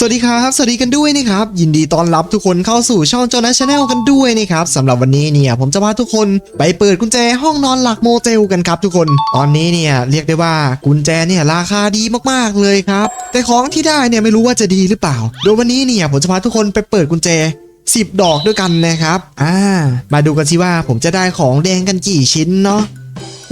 สวัสดีครับ สวัสดีกันด้วยนะครับ ยินดีต้อนรับทุกคนเข้าสู่ช่องโจนัสชาแนลกันด้วยนะครับสำหรับวันนี้เนี่ยผมจะพาทุกคนไปเปิดกุญแจห้องนอนหลักโมเตลกันครับทุกคน ตอนนี้เนี่ยเรียกได้ว่ากุญแจเนี่ยราคาดีมากๆเลยครับ แต่ของที่ได้เนี่ยไม่รู้ว่าจะดีหรือเปล่า โดยวันนี้เนี่ยผมจะพาทุกคนไปเปิดกุญแจ10 ดอกด้วยกันนะครับ อ่า มาดูกันสิว่าผมจะได้ของแดงกันกี่ชิ้นเนาะ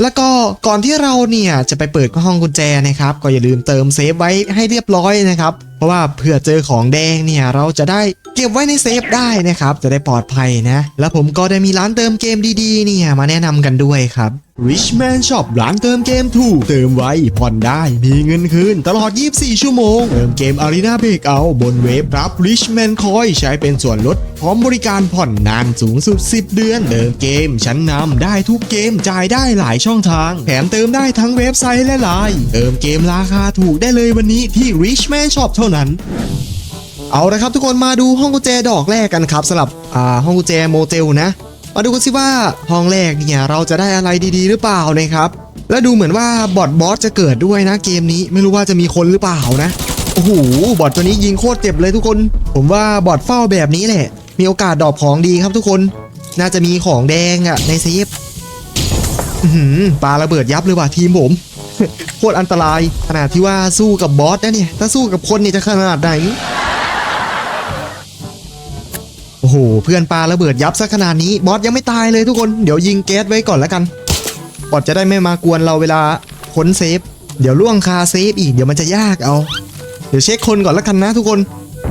แล้วก็ก่อนที่เราเนี่ยจะไปเปิดห้องกุญแจนะครับ ก็อย่าลืมเติมเซฟไว้ให้เรียบร้อยนะครับ เพราะว่าเผื่อเจอของแดงเนี่ยเราจะได้เก็บไว้ในเซฟได้นะครับ จะได้ปลอดภัยนะ แล้วผมก็ได้มีร้านเติมเกมดีๆเนี่ยมาแนะนำกันด้วยครับ Richman Shop ร้านเติมเกมถูก เติมไวผ่อนได้มีเงินคืน ตลอด 24 ชั่วโมง เติมเกม Arena Breakout บนเว็บรับ Richman Coin ใช้เป็นส่วนลด พร้อมบริการผ่อนนานสูงสุด 10 เดือน เติมเกม ชั้นนำได้ทุกเกมจ่ายได้หลายช่องทาง แถมเติมได้ทั้งเว็บไซต์และไลน์เติมเกมราคาถูกได้เลยวันนี้ที่ Richman Shop เท่านั้นเอาละครับทุกคนมาดูห้องกุญแจดอกแรกกันครับสำหรับอ่าห้องกุญแจโมเตลนะ มาดูกันสิว่าห้องแรกเนี่ยเราจะได้อะไรดีๆ หรือเปล่านะครับ แล้วดูเหมือนว่าบอทบอสจะเกิดด้วยนะเกมนี้ไม่รู้ว่าจะมีคนหรือเปล่านะโอ้โหบอทตัวนี้ยิงโคตรเจ็บเลยทุกคน ผมว่าบอทเฝ้าแบบนี้แหละ มีโอกาสดรอปของดีครับทุกคน น่าจะมีของแดงอะในเซฟอื้อหือปาระเบิดยับเลยว่ะทีมผมโคตรอันตรายขนาดที่ว่าสู้กับบอสนะเนี่ยถ้าสู้กับคนเนี่ยจะขนาดไหน อ้โห เพื่อนปลาระเบิดยับซะขนาดนี้ บอสยังไม่ตายเลยทุกคน เดี๋ยวยิงแก๊สไว้ก่อนแล้วกัน บอสจะได้ไม่มากวนเราเวลาค้นเซฟ เดี๋ยวล่วงคาเซฟอีก เดี๋ยวมันจะยากเอา เดี๋ยวเช็คคนก่อนแล้วกันนะทุกคน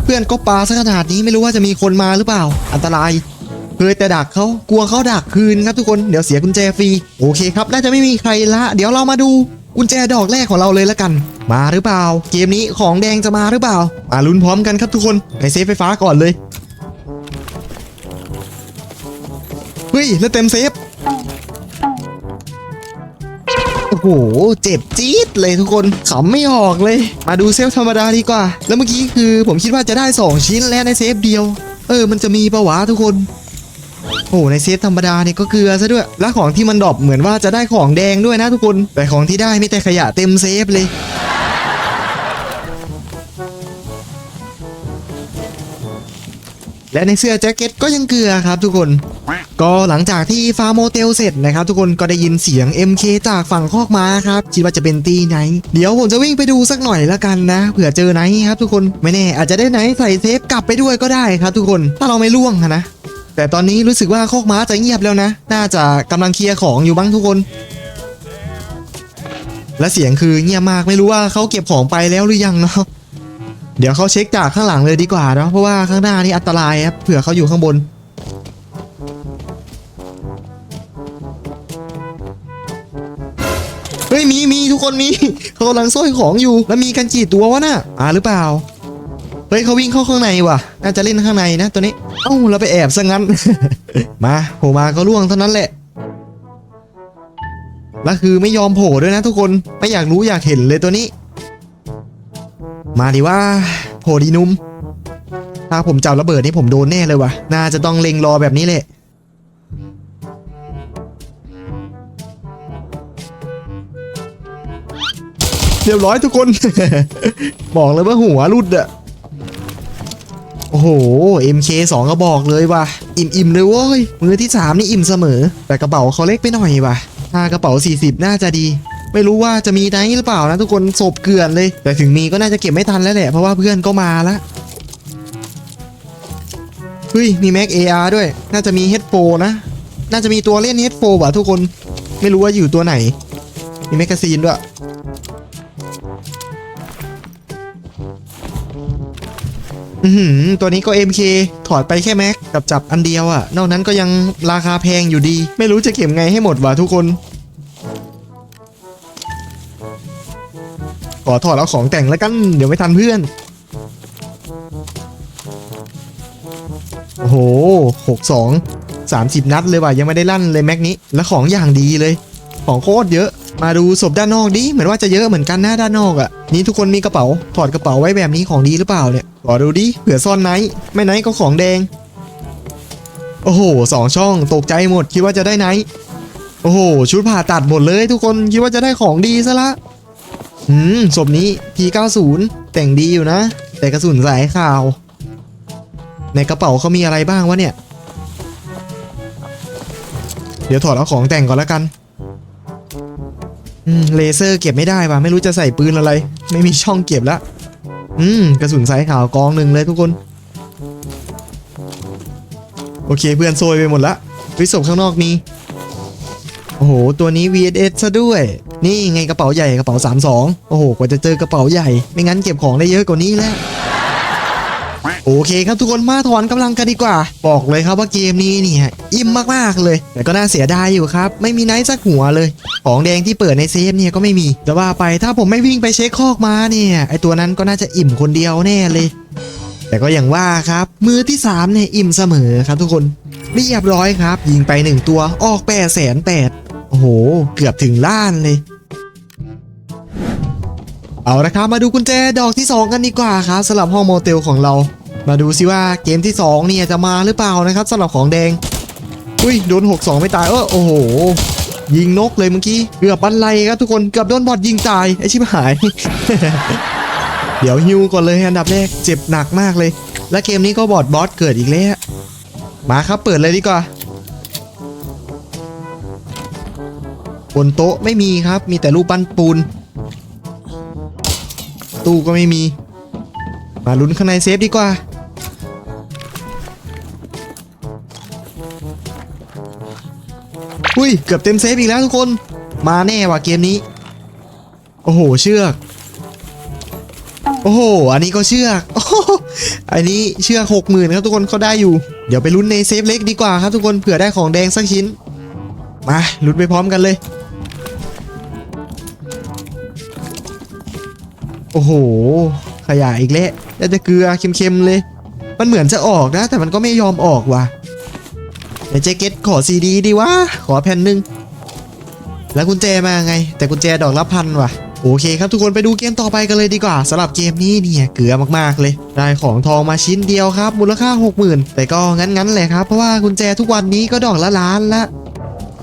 เพื่อนก็ปลาซะขนาดนี้ไม่รู้ว่าจะมีคนมาหรือเปล่า อันตราย เคยแต่ดักเขากลัวเขาดักคืนครับทุกคน เดี๋ยวเสียกุญแจฟรี โอเคครับน่าจะไม่มีใครละ เดี๋ยวเรามาดูกุญแจดอกแรกของเราเลยแล้วกัน มาหรือเปล่า เกมนี้ของแดงจะมาหรือเปล่า มาลุ้นพร้อมกันครับทุกคนไปเซฟไฟฟ้าก่อนเลย ฮ้ย แล้วเต็มเซฟ โอ้โห เจ็บจี๊ดเลยทุกคนขำไม่ออกเลย มาดูเซฟธรรมดาดีกว่า แล้วเมื่อกี้คือผมคิดว่าจะได้ 2 ชิ้นแล้วในเซฟเดียว เออ มันจะมีปะวะทุกคนโอ้ในเซฟธรรมดาเนี่ยก็เกลือซะด้วย แล้วของที่มันดรอปเหมือนว่าจะได้ของแดงด้วยนะทุกคน แต่ของที่ได้ไมีแต่ขยะเต็มเซฟเลย และในเสื้อแจ็คเก็ตก็ยังเกลือครับทุกคน ก็หลังจากที่ฟาร์มโมเตลเสร็จนะครับทุกคนก็ได้ยินเสียง MK จากฝั่งคอกม้าครับคิดว่าจะเป็นตีไหน เดี๋ยวผมจะวิ่งไปดูสักหน่อยละกันนะ เผื่อเจอไหนครับทุกคนไม่แน่อาจจะได้ไหนใส่เซฟกลับไปด้วยก็ได้ครับ ทุกคนถ้าเราไม่ล่วงนะแต่ตอนนี้รู้สึกว่าคอกม้าจะเงียบแล้วนะ น่าจะกำลังเคลียร์ของอยู่บ้างทุกคน และเสียงคือเงียบมากไม่รู้ว่าเขาเก็บของไปแล้วหรือยังเนาะ เดี๋ยวเขาเช็คจากข้างหลังเลยดีกว่าเนาะเพราะว่าข้างหน้านี่อันตรายครับเผื่อเขาอยู่ข้างบน เฮ้ยมีมีทุกคนมีเขากำลังสร้อยของอยู่ แล้วมีกันกี่ตัววะน่ะอ่าหรือเปล่าเฮ้ยเขาวิ่งเข้าข้างในว่ะน่าจะเล่นข้างในนะตัวนี้เอ้าเราไปแอบซะงั้น มาโผล่มาก็ล่วงเท่านั้นแหละแล้วคือไม่ยอมโผล่ด้วยนะทุกคนไม่อยากรู้อยากเห็นเลยตัวนี้ มาดิว่าโผล่ดีนุ่มถ้าผมจับระเบิดนี่ผมโดนแน่เลยว่ะน่าจะต้องเล็งรอแบบนี้แหละเรียบร้อยทุกคน บอกเลยว่าหัวรุดอะโอ้โห MK 2ก็บอกเลยว่ะอิ่มๆเลยเว้ยมือที่ 3 นี่อิ่มเสมอ แต่กระเป๋าเขาเล็กไปหน่อยว่ะถ้ากระเป๋า 40 น่าจะดี ไม่รู้ว่าจะมีไนท์หรือเปล่านะทุกคนศพเกลื่อนเลย แต่ถึงมีก็น่าจะเก็บไม่ทันแล้วแหละเพราะว่าเพื่อนก็มาละเฮ้ยมีแม็ก AR ด้วย น่าจะมีเฮดโฟนะ น่าจะมีตัวเล่นเฮดโฟว่ะทุกคนไม่รู้ว่าอยู่ตัวไหน มีแมกกาซีนด้วยอือหือตัวนี้ก็ MK ถอดไปแค่แม็กกับจับอันเดียวอะ่ะ นอกนั้นก็ยังราคาแพงอยู่ดี ไม่รู้จะเก็บไงให้หมดวะทุกคน ขอถอดเอาของแต่งแล้วกัน เดี๋ยวไม่ทันเพื่อน โอ้โหหกสองสามสิบนัดเลยว่ะยังไม่ได้ลั่นเลยแม็กนี้ แล้วของอย่างดีเลย ของโคตรเยอะ มาดูศพด้านนอกดิ เหมือนว่าจะเยอะเหมือนกันนะด้านนอกอะ่ะ นี่ทุกคนมีกระเป๋า ถอดกระเป๋าไว้แบบนี้ของดีหรือเปล่าเนี่ยขอดูดิ เผื่อซ่อนไนท์ ไม่ไนท์ก็ของแดง โอ้โหสองช่อง ตกใจหมด คิดว่าจะได้ไนท์ โอ้โห ชุดผ่าตัดหมดเลย ทุกคน คิดว่าจะได้ของดีซะละ อืมศพนี้ P90 แต่งดีอยู่นะ แต่กระสุนสายข่าว ในกระเป๋าเขามีอะไรบ้างวะเนี่ย เดี๋ยวถอดเอาของแต่งก่อนแล้วกันอืมเลเซอร์เก็บไม่ได้ว่ะไม่รู้จะใส่ปืนอะไร ไม่มีช่องเก็บล้วอืมกระสุนสายขาวกองหนึ่งเลยทุกคน โอเคเพื่อนโซยไปหมดละวิศพข้างนอกมีโอ้โห ตัวนี้ VSS ซะด้วย นี่ไงกระเป๋าใหญ่กระเป๋า 32 โอ้โห กว่าจะเจอกระเป๋าใหญ่ ไม่งั้นเก็บของได้เยอะกว่านี้แล้ว โอเคครับทุกคนมาถอนกำลังกันดีกว่า บอกเลยครับว่าเกมนี้เนี่ยอิ่มมากๆเลย แต่ก็น่าเสียดายอยู่ครับ ไม่มีไนท์สักหัวเลย ของแดงที่เปิดในเซฟเนี่ยก็ไม่มีแต่ว่าไปถ้าผมไม่วิ่งไปเช็คคอกมาเนี่ยไอตัวนั้นก็น่าจะอิ่มคนเดียวแน่เลย แต่ก็อย่างว่าครับ มือที่3เนี่ยอิ่มเสมอครับทุกคนเรียบร้อยครับ ยิงไป 1 ตัวออกแปดแสนแปดโอ้โห เกือบถึงล้านเลย เอาละครับมาดูกุญแจดอกที่ 2 กันดีกว่าครับสำหรับห้องโมเตลของเรา มาดูซิว่าเกมที่ 2 เนี่ยจะมาหรือเปล่านะครับสำหรับของแดงอุ้ยโดน 6-2 ไม่ตายเออโอ้โห ยิงนกเลยเมื่อกี้เกือบบันไลครับทุกคนเกือบโดนบอดยิงตายไอชิบหาย เดี๋ยวฮิวก่อนเลยอันดับแรกเจ็บหนักมากเลย และเกมนี้ก็บอดบอสเกิดอีกแล้วมาครับเปิดเลยดีกว่าบนโต๊ะไม่มีครับมีแต่รูปปั้นปูน ตู้ก็ไม่มี มาลุ้นข้างในเซฟดีกว่า อุ้ย เกือบเต็มเซฟอีกแล้วทุกคน มาแน่ว่ะเกมนี้ โอ้โห เชือก โอ้โห อันนี้ก็เชือกโอ้อันนี้เชือกหกหมื่นครับทุกคนเขาได้อยู่ เดี๋ยวไปลุ้นในเซฟเล็กดีกว่าครับทุกคนเผื่อได้ของแดงสักชิ้น มาลุ้นไปพร้อมกันเลย โอ้โห ขยะอีกแล้วแล้วจะเกลือเค็มๆเลย มันเหมือนจะออกนะ แต่มันก็ไม่ยอมออกว่ะเดี๋ยวเจเก็ตขอซีดีดีวะ ขอแผ่นหนึ่งแล้วกุญแจมาไง แต่กุญแจดอกละพันว่ะโอเคครับทุกคนไปดูเกมต่อไปกันเลยดีกว่าสำหรับเกมนี้เนี่ยเกลือมากๆเลย ได้ของทองมาชิ้นเดียวครับ มูลค่า 60,000 แต่ก็งั้นๆแหละครับ เพราะว่ากุญแจทุกวันนี้ก็ดอกละล้านละ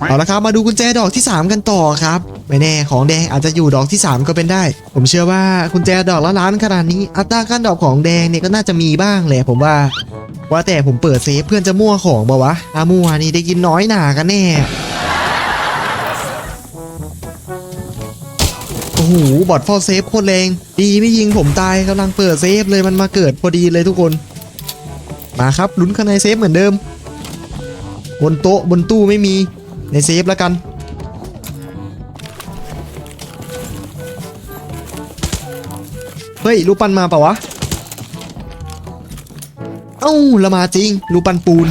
เอาละครับมาดูกุญแจดอกที่ 3 กันต่อครับไม่แน่ของแดงอาจจะอยู่ดอกที่ 3 ก็เป็นได้ ผมเชื่อว่ากุญแจดอกละล้านขนาดนี้ อัตราการดอกของแดงเนี่ยก็น่าจะมีบ้างแหละผมว่า ว่าแต่ผมเปิดเซฟเพื่อนจะมั่วของเปล่าวะถ้ามั่วนี่ได้กินน้อยหนากันแน่โอ้โหบอดฟอลเซฟโคตรแรงดีไม่ยิงผมตายกำลังเปิดเซฟเลยมันมาเกิดพอดีเลยทุกคน มาครับลุ้นข้างในเซฟเหมือนเดิม บนโต๊ะบนตู้ไม่มี ในเซฟแล้วกัน เฮ้ยรูปปั้นมาปล่าวะ เอ้าละมาจริงรูปปั้นปูน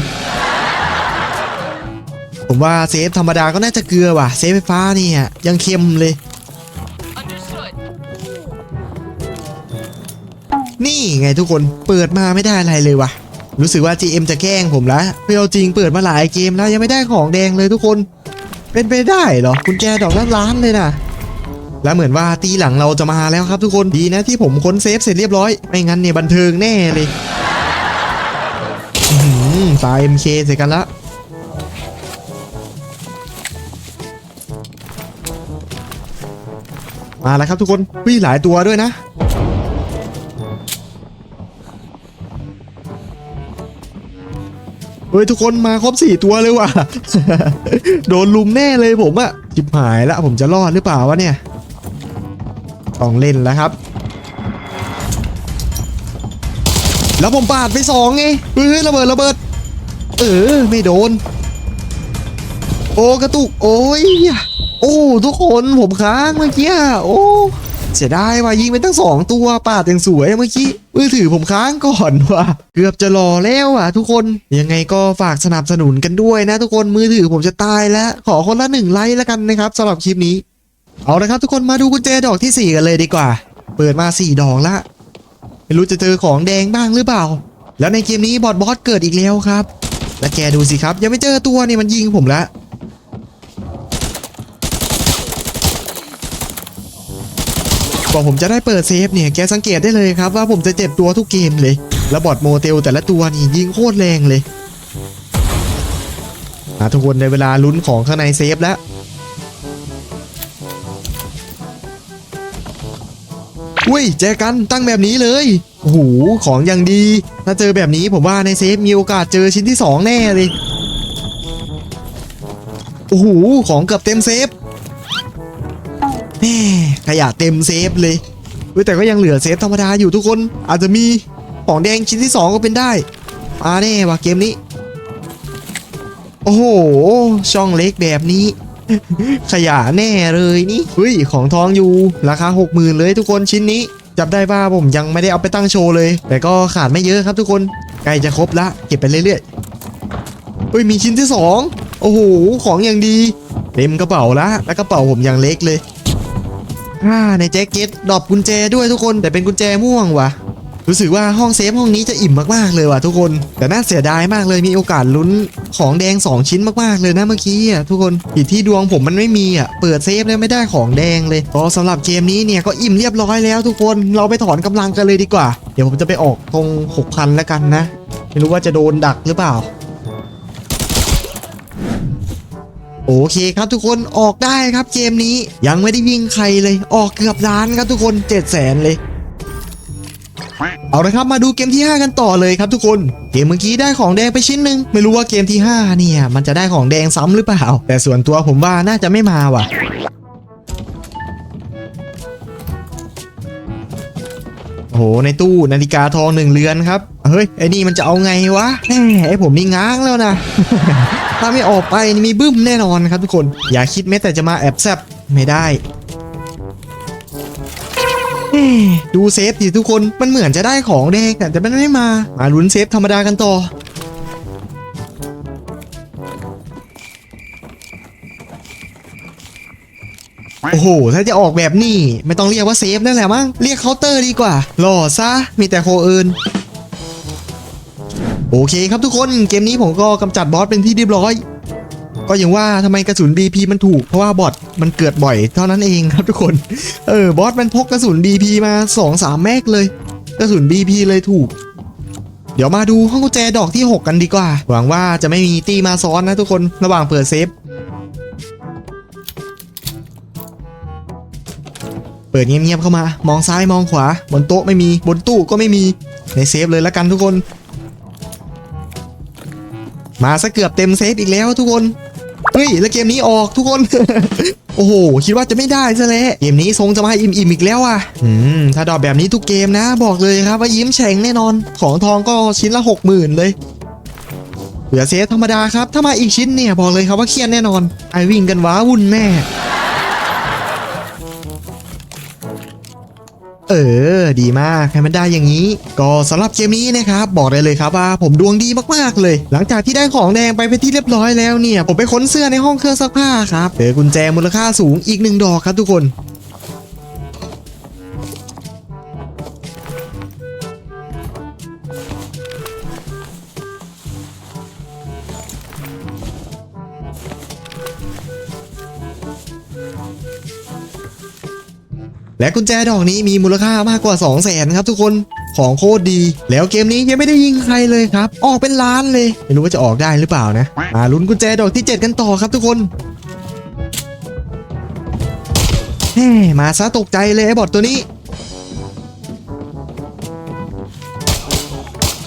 ผมว่าเซฟธรรมดาก็น่าจะเกลือว่ะ เซฟไฟฟ้าเนี่ยยังเค็มเลย นี่ไงทุกคนเปิดมาไม่ได้อะไรเลยว่ะ รู้สึกว่า GM จะแกล้งผมละไม่เอาจริงเปิดมาหลายเกมแล้วยังไม่ได้ของแดงเลยทุกคน เป็นไปได้เหรอกุญแจดอกละล้านเลยนะแล้วเหมือนว่าตีหลังเราจะมาแล้วครับทุกคนดีนะที่ผมค้นเซฟเสร็จเรียบร้อยไม่งั้นเนี่ยบันเทิงแน่เลยอื้อหือตาย MK เสร็จกันละมาแล้วครับทุกคนวิ่หลายตัวด้วยนะ เฮ้ยทุกคนมาครบสี่ตัวเลยว่ะ โดนลุมแน่เลยผมอะจิบหายละผมจะรอดหรือเปล่าวะเนี่ยต้องเล่นแล้วครับ แล้วผมปาดไปสองไงเฮ้ยระเบิดระเบิด เออไม่โดน โอ้กระตุกโอ้ยโอ้ทุกคนผมค้างเมื่อกี้อะโอ้ เสียดายว่ะยิงไปตั้งสองตัวปาดอย่างสวยเมื่อกี้มือถือผมค้างก่อนว่ะเกือบจะรอแล้วอะ ทุกคนยังไงก็ฝากสนับสนุนกันด้วยนะ ทุกคนมือถือผมจะตายแล้ว ขอคนละหนึ่งไลค์แล้วกันนะครับสำหรับคลิปนี้ เอาละครับ ทุกคนมาดูกุญแจดอกที่ 4 กันเลยดีกว่า เปิดมา 4 ดอกละไม่รู้จะเจอของแดงบ้างหรือเปล่า แล้วในเกมนี้บอดบอสเกิดอีกแล้วครับ และแกดูสิครับยังไม่เจอตัวนี่มันยิงผมละ กว่าผมจะได้เปิดเซฟเนี่ยแกสังเกตได้เลยครับว่าผมจะเจ็บตัวทุกเกมเลย แล้วบอดโมเตลแต่ละตัวนี่ยิงโคตรแรงเลยอะทุกคนในเวลาลุ้นของข้างในเซฟแล้วอุ้ยแจกันตั้งแบบนี้เลยโอ้โหของอย่างดี ถ้าเจอแบบนี้ผมว่าในเซฟมีโอกาสเจอชิ้นที่ 2 แน่เลยโอ้โหของเกือบเต็มเซฟแม่ ขยะเต็มเซฟเลยเว้ยแต่ก็ยังเหลือเซฟธรรมดาอยู่ทุกคน อาจจะมีของแดงชิ้นที่ 2 ก็เป็นได้มาแน่ว่ะเกมนี้ โอ้โห ช่องเล็กแบบนี้ ขยะแน่เลยนี่เฮ้ยของทองอยู่ราคา 60,000 เลยทุกคนชิ้นนี้จับได้ว่าผมยังไม่ได้เอาไปตั้งโชว์เลย แต่ก็ขาดไม่เยอะครับทุกคนใกล้จะครบละเก็บไปเรื่อยๆเฮ้ยมีชิ้นที่ 2 โอ้โหของอย่างดีเต็มกระเป๋าละแล้วกระเป๋าผมยังเล็กเลย อ่าในแจ็คเก็ตดรอปกุญแจด้วยทุกคนแต่เป็นกุญแจม่วงว่ะรู้สึกว่าห้องเซฟห้องนี้จะอิ่มมากๆเลยว่ะทุกคน แต่น่าเสียดายมากเลยมีโอกาสลุ้นของแดง 2 ชิ้นมากๆเลยนะเมื่อกี้อะทุกคนผิดที่ดวงผมมันไม่มีอะเปิดเซฟแล้วไม่ได้ของแดงเลยก็สำหรับเกมนี้เนี่ยก็อิ่มเรียบร้อยแล้วทุกคนเราไปถอนกำลังกันเลยดีกว่า เดี๋ยวผมจะไปออกตรง 6,000แล้วกันนะ ไม่รู้ว่าจะโดนดักหรือเปล่า โอเคครับทุกคนออกได้ครับเกมนี้ยังไม่ได้ยิงใครเลยออกเกือบล้านครับทุกคน7 0 0 0 0 0เลย เอาละครับมาดูเกมที่ 5 กันต่อเลยครับทุกคน เกมเมื่อกี้ได้ของแดงไปชิ้นหนึ่งไม่รู้ว่าเกมที่ 5 เนี่ย มันจะได้ของแดงซ้ำหรือเปล่า แต่ส่วนตัวผมว่าน่าจะไม่มาว่ะโอ้โหในตู้นาฬิกาทองหนึ่งเรือนครับ เฮ้ย ไอ้นี่มันจะเอาไงวะแหมไอ้ผมนี่ง้างแล้วนะ ถ้าไม่ออกไปนี่มีบึ้มแน่นอนครับทุกคน อย่าคิดแม้แต่จะมาแอบแซบไม่ได้เอ๊ะดูเซฟดิทุกคน มันเหมือนจะได้ของแดงแต่มันไม่มา มาลุ้นเซฟธรรมดากันต่อ โอ้โห ถ้าจะออกแบบนี้ ไม่ต้องเรียกว่าเซฟนั่นแหละมั้ง เรียกเคาน์เตอร์ดีกว่า หล่อซะ มีแต่โคเอิน โอเคครับทุกคนเกมนี้ผมก็กำจัดบอสเป็นที่เรียบร้อย ก็อย่างว่าทำไมกระสุน BP มันถูกเพราะว่าบอทมันเกิดบ่อยเท่านั้นเองครับทุกคนเออบอสมันพกกระสุน BP มา2-3แมกเลย กระสุน BP เลยถูก เดี๋ยวมาดูห้องกุญแจดอกที่ 6 กันดีกว่า หวังว่าจะไม่มีตีมาซ้อนนะทุกคนระหว่างเปิดเซฟเปิดเงียบๆเข้ามามองซ้ายมองขวา บนโต๊ะไม่มีบนตู้ก็ไม่มีในเซฟเลยละกันทุกคน มาซะเกือบเต็มเซฟอีกแล้วทุกคนเฮ้ยแล้วเกมนี้ออกทุกคน โอ้โห คิดว่าจะไม่ได้ซะแล้วเกมนี้ทรงจะมาอิ่มอิ่มอีกแล้วอะอืมถ้าดอกแบบนี้ทุกเกมนะ บอกเลยครับว่ายิ้มแฉ่งแน่นอน ของทองก็ชิ้นละหกหมื่นเลยเหลือเซฟธรรมดาครับ ถ้ามาอีกชิ้นเนี่ยบอกเลยครับว่าเครียดแน่นอนไอวิ่งกันว้าวุ่นแม่ เออ ดีมากให้มันได้อย่างนี้ ก็สำหรับเกมนี้นะครับ บอกได้เลยครับว่าผมดวงดีมากๆเลย หลังจากที่ได้ของแดงไปเป็นที่เรียบร้อยแล้วเนี่ย ผมไปค้นเสื้อในห้องเครื่องซักผ้าครับเจอกุญแจมูลค่าสูงอีกหนึ่งดอกครับทุกคน และกุญแจดอกนี้มีมูลค่ามากกว่า 2 0 0แสนครับทุกคนของโคตรดี แล้วเกมนี้ยังไม่ได้ยิงใครเลยครับ ออกเป็นล้านเลย ไม่รู้ว่าจะออกได้หรือเปล่านะมาลุ้นกุญแจดอกที่ 7 กันต่อครับทุกคนแหมมาซะตกใจเลยไอ้บอทตัวนี้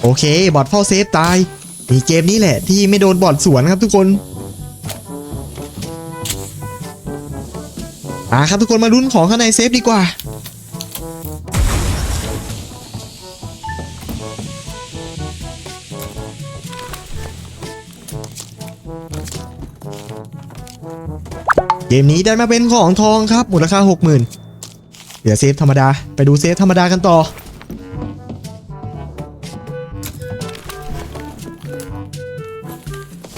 โอเคบอทเฝ้าเซฟตายมีเกมนี้แหละที่ไม่โดนบอทสวนครับทุกคน อ่าครับทุกคนมาลุ้นของข้างในเซฟดีกว่า เกมนี้ได้มาเป็นของทองครับ มูลค่า 60,000เหลือเซฟธรรมดา ไปดูเซฟธรรมดากันต่อ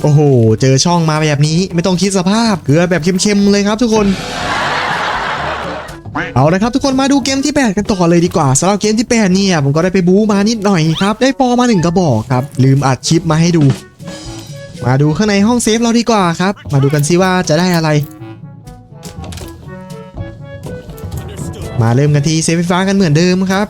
โอ้โห เจอช่องมาแบบนี้ไม่ต้องคิดสภาพ เกลือแบบเค็มๆเลยครับทุกคน เอาละครับทุกคนมาดูเกมที่ 8 กันต่อเลยดีกว่าสำหรับเกมที่8เนี่ยผมก็ได้ไปบู๊มานิดหน่อยครับ ได้ปอมาหนึ่งกระบอกครับ ลืมอัดคลิปมาให้ดู มาดูข้างในห้องเซฟเราดีกว่าครับ มาดูกันซิว่าจะได้อะไร มาเริ่มกันที่เซฟไฟฟ้ากันเหมือนเดิมครับ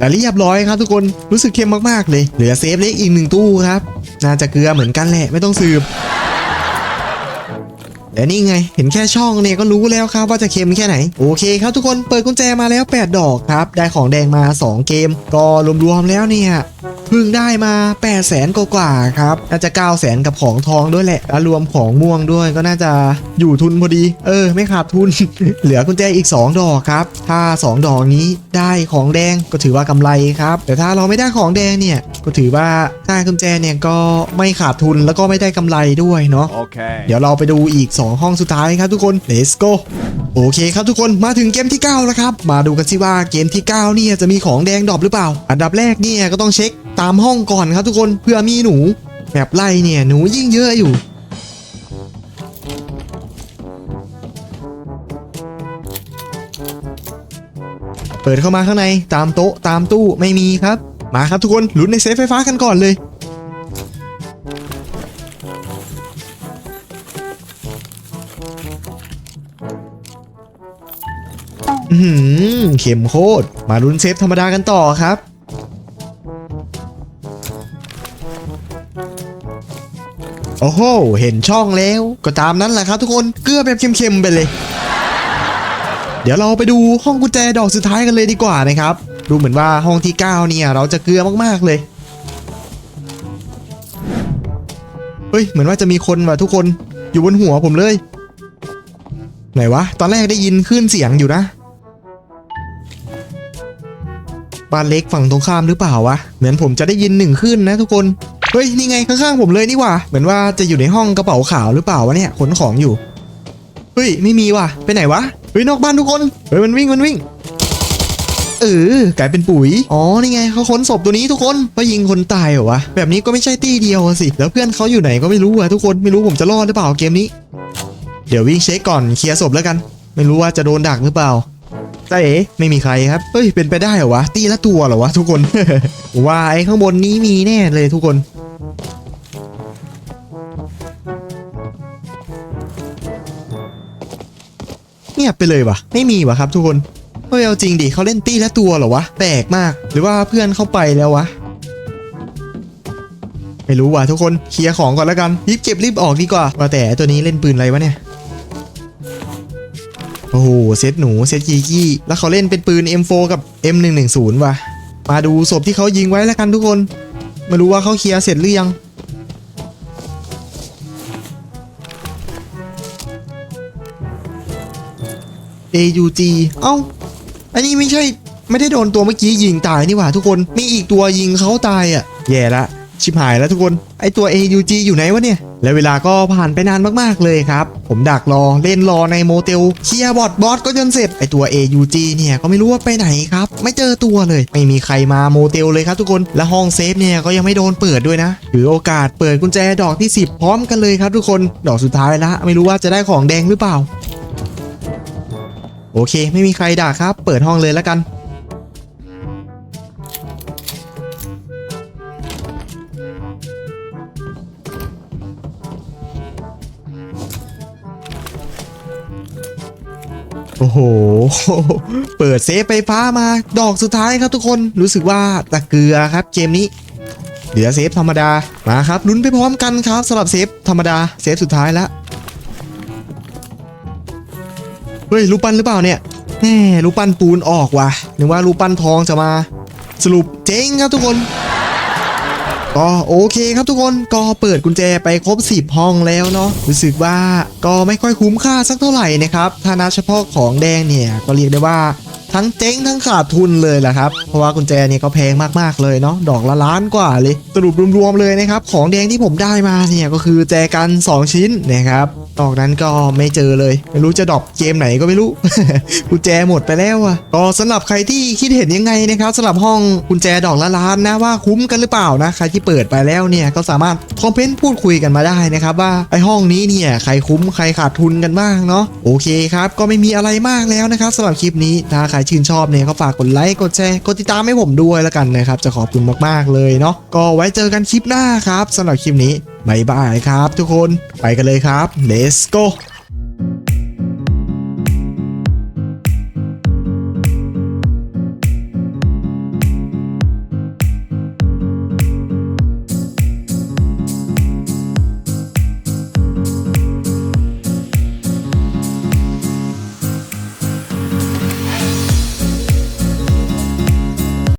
และเรียบร้อยครับทุกคนรู้สึกเค็มมากๆเลย เหลือเซฟเล็กอีกหนึ่งตู้ครับ น่าจะเกลือเหมือนกันแหละไม่ต้องสืบแต่นี่ไง เห็นแค่ช่องเนี่ยก็รู้แล้วครับว่าจะเค็มแค่ไหน โอเคครับทุกคนเปิดกุญแจมาแล้ว 8 ดอกครับ ได้ของแดงมา 2 เกม ก็รวมๆแล้วเนี่ย เพิ่งได้มา8 0 0แสนกว่าๆครับ น่าจะ 9 0 0แสนกับของทองด้วยแหละแล้วรวมของม่วงด้วยก็น่าจะอยู่ทุนพอดี เออ ไม่ขาดทุน เหลือกุญแจอีก 2 ดอกครับ ถ้า 2 ดอกนี้ได้ของแดงก็ถือว่ากำไรครับ แต่ถ้าเราไม่ได้ของแดงเนี่ย ก็ถือว่าได้กุญแจเนี่ยก็ไม่ขาดทุนแล้วก็ไม่ได้กำไรด้วยเนาะ Okay. เดี๋ยวเราไปดูอีก 2 ห้องสุดท้ายครับทุกคน let's go โอเคครับทุกคนมาถึงเกมที่ 9 แล้วครับ มาดูกันสิว่าเกมที่ 9 เนี่ยจะมีของแดงดรอปหรือเปล่า อันดับแรกเนี่ยก็ต้องเช็คตามห้องก่อนครับทุกคนเพื่อมีหนูแบบไล่เนี่ยหนูยิ่งเยอะอยู่เปิดเข้ามาข้างในตามโต๊ะตามตู้ไม่มีครับ มาครับทุกคนลุ้นในเซฟไฟฟ้ากันก่อนเลย อือหือเข็มโคตรมาลุ้นเซฟธรรมดากันต่อครับ โอ้โห เห็นช่องแล้ว ก็ตามนั้นแหละครับทุกคน เกลือแบบเค็มๆไปเลย เดี๋ยวเราไปดูห้องกุญแจดอกสุดท้ายกันเลยดีกว่านะครับ ดูเหมือนว่าห้องที่ 9 เนี่ย เราจะเกลือมากๆเลย เฮ้ย เหมือนว่าจะมีคนว่ะทุกคน อยู่บนหัวผมเลย ไหนวะ ตอนแรกได้ยินคลื่นเสียงอยู่นะ บ้านเล็กฝั่งตรงข้ามหรือเปล่าวะ เหมือนผมจะได้ยินหนึ่งขึ้นนะทุกคน เฮ้ยนี่ไงข้างๆผมเลยนี่ว่าเหมือนว่าจะอยู่ในห้องกระเป๋าขาวหรือเปล่าวะเนี่ยขนของอยู่เฮ้ยไม่มีว่ะไปไหนวะเฮ้ยนอกบ้านทุกคนเฮ้ยมันวิ่งมันวิ่งเออกลายเป็นปุ๋ย อ๋อ นี่ไงเขาค้นศพตัวนี้ทุกคนเพรายิงคนตายเหรอวะ แบบนี้ก็ไม่ใช่ตี้เดียวสิ แล้วเพื่อนเขาอยู่ไหนก็ไม่รู้อะทุกคน ไม่รู้ผมจะรอดหรือเปล่าเกมนี้ เดี๋ยววิ่งเช็คก่อนเคลียร์ศพแล้วกัน ไม่รู้ว่าจะโดนดักหรือเปล่าจ้าเอ๋ไม่มีใครครับ เฮ้ย เป็นไปได้เหรอวะ ตีละตัวเหรอวะทุกคน ว่าไอ้ข้างบนนี้มีแน่เลยทุกคน เงียบไปเลยวะไม่มีวะครับทุกคนเฮ้ยเอาจริงดิเขาเล่นตี้ละตัวเหรอวะแปลกมาก หรือว่าเพื่อนเข้าไปแล้ววะไม่รู้ว่ะทุกคนเคลียร์ของก่อนแล้วกันรีบเก็บรีบออกดีกว่าว่าแต่ตัวนี้เล่นปืนอะไรวะเนี่ยโอ้โหเซตหนูเซตกีกี้แล้วเขาเล่นเป็นปืน M4 กับ M110 ว่ะมาดูศพที่เขายิงไว้แล้วกันทุกคน ไม่รู้ว่าเขาเคลียร์เสร็จหรือยัง AUG เอ้า อันนี้ไม่ใช่ไม่ได้โดนตัวเมื่อกี้ยิงตายนี่หว่าทุกคน มีอีกตัวยิงเขาตายอะ แย่ละ ชิบหายแล้วทุกคน ไอตัว AUG อยู่ไหนวะเนี่ย แล้วเวลาก็ผ่านไปนานมากๆเลยครับ ผมดักรอเล่นรอในโมเตลเคลียร์บอทบอสก็จนเสร็จ ไอตัว AUG เนี่ยก็ไม่รู้ว่าไปไหนครับ ไม่เจอตัวเลย ไม่มีใครมาโมเตลเลยครับทุกคน และห้องเซฟเนี่ยก็ยังไม่โดนเปิดด้วยนะถือโอกาสเปิดกุญแจดอกที่ 10 พร้อมกันเลยครับทุกคน ดอกสุดท้ายละ ไม่รู้ว่าจะได้ของแดงหรือเปล่า โอเค ไม่มีใครด่าครับ เปิดห้องเลยแล้วกัน โอ้โห เปิดเซฟไฟฟ้ามา ดอกสุดท้ายครับทุกคน รู้สึกว่าตะเกือครับเกมนี้ เหลือเซฟธรรมดา มาครับลุ้นไปพร้อมกันครับสำหรับเซฟธรรมดา เซฟสุดท้ายล้วเฮ้ยรูปปั้นหรือเปล่าเนี่ย แน่รูปปั้นปูนออกว่ะนึกว่ารูปปั้นทองจะมา สรุปเจ๊งครับทุกคน ก็โอเคครับทุกคนก็เปิดกุญแจไปครบ 10 ห้องแล้วเนาะรู้สึกว่าก็ไม่ค่อยคุ้มค่าสักเท่าไหร่นะครับถ้านับเฉพาะของแดงเนี่ยก็เรียกได้ว่า ทั้งเจ๊งทั้งขาดทุนเลยแหละครับ เพราะว่ากุญแจเนี่ยก็แพงมากๆเลยเนาะดอกละล้านกว่าเลย สรุปรวมๆเลยนะครับ ของแดงที่ผมได้มาเนี่ยก็คือแจกัน 2 ชิ้นนะครับนอกนั้นก็ไม่เจอเลย ไม่รู้จะดรอปเกมไหนก็ไม่รู้ กุญแจหมดไปแล้วอะก็สำหรับใครที่คิดเห็นยังไงนะครับสำหรับห้องกุญแจดอกละล้านนะว่าคุ้มกันหรือเปล่านะ ใครที่เปิดไปแล้วเนี่ยก็สามารถคอมเมนต์พูดคุยกันมาได้นะครับว่าไอห้องนี้เนี่ยใครคุ้มใครขาดทุนกันบ้างเนาะโอเคครับ ก็ไม่มีอะไรมากแล้วนะครับสำหรับคลิปนี้ถ้าใครชื่นชอบเนี่ยก็ฝากกดไลค์กดแชร์กดติดตามให้ผมด้วยแล้วกันนะครับ จะขอบคุณมากๆเลยเนาะก็ไว้เจอกันคลิปหน้าครับสำหรับคลิปนี้บายบายครับ ทุกคนไปกันเลยครับ let's go